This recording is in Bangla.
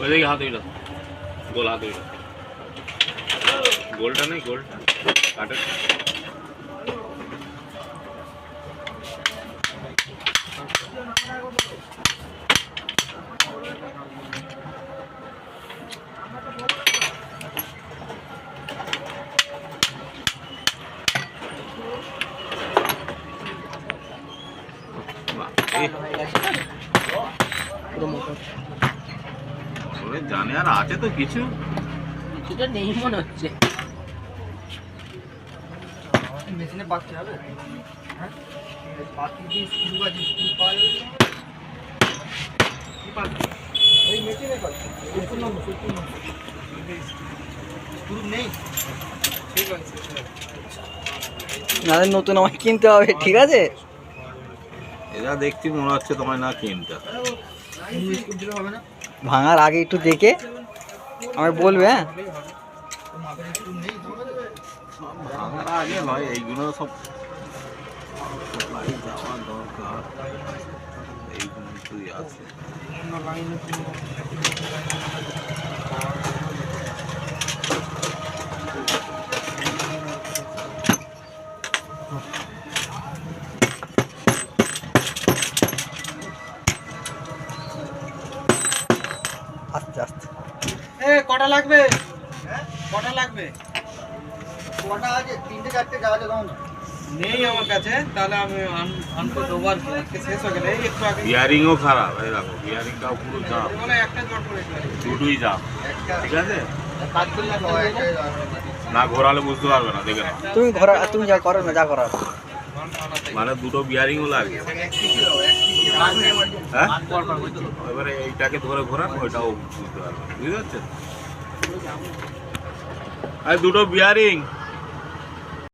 ওইদিকে হাত ওইটা গোল হাত ওইটা গোলটা নেই গোলটা কাটের বাহ, জানে আর আছে তো কিছু? কিছুটা নেই মনে হচ্ছে। মেশিনে হবে? হ্যাঁ? দিয়ে স্ক্রু পাওয়া যাবে কি পাতি ওই মেশিনে পাতি সত্তর নম্বর সত্তর নম্বর। স্ক্রু নেই? ঠিক আছে নাহলে নতুন আমায় কিনতে হবে ঠিক আছে? এরা দেখছি মনে হচ্ছে তোমায় না কিনতে। হবে না? ভাঙার আগে একটু দেখে আমায় বলবে হ্যাঁ মাপের আস্তে আস্তে। এ কটা লাগবে? কটা লাগবে? কটা আছে? তিনটে চারটে যা আছে নেই আমার কাছে তাহলে আমি আনতে দেবো আর কি আজকে শেষ হয়ে গেলে। একটু আগে খারাপ এই দেখো পুরো জাম বলে একটা জট করে দুটোই জাম ঠিক আছে? না ঘোরালে বুঝতে পারবে না দেখে না তুমি ঘর তুমি যা করো না যা করার। মানে দুটো বিয়ারিংও লাগে। হ্যাঁ? এবারে এইটাকে ধরে ঘোরান, ওইটাও বুঝতে পারবেন। বুঝতে পারছেন? দুটো বিয়ারিং